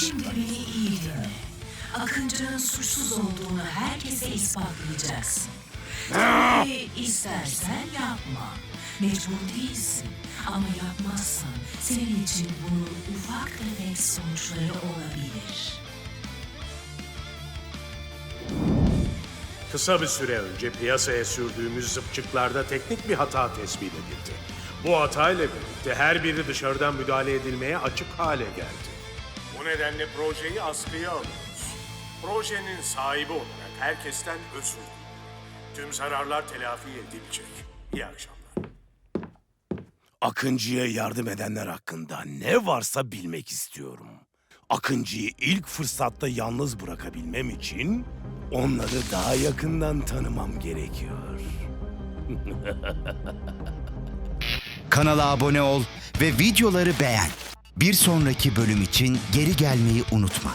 Şimdi beni iyi dinle. Akıncı'nın suçsuz olduğunu herkese ispatlayacaksın. Tabii istersen yapma. Mecbur değilsin. Ama yapmazsan senin için bunun ufak tefek sonuçları olabilir. Kısa bir süre önce piyasaya sürdüğümüz zıpçıklarda teknik bir hata tespit edildi. Bu hatayla birlikte her biri dışarıdan müdahale edilmeye açık hale geldi. Bu nedenle projeyi askıya alıyoruz. Projenin sahibi olarak herkesten özür diliyorum. Tüm zararlar telafi edilecek. İyi akşamlar. Akıncı'ya yardım edenler hakkında ne varsa bilmek istiyorum. Akıncı'yı ilk fırsatta yalnız bırakabilmem için onları daha yakından tanımam gerekiyor. Kanala abone ol ve videoları beğen. Bir sonraki bölüm için geri gelmeyi unutma.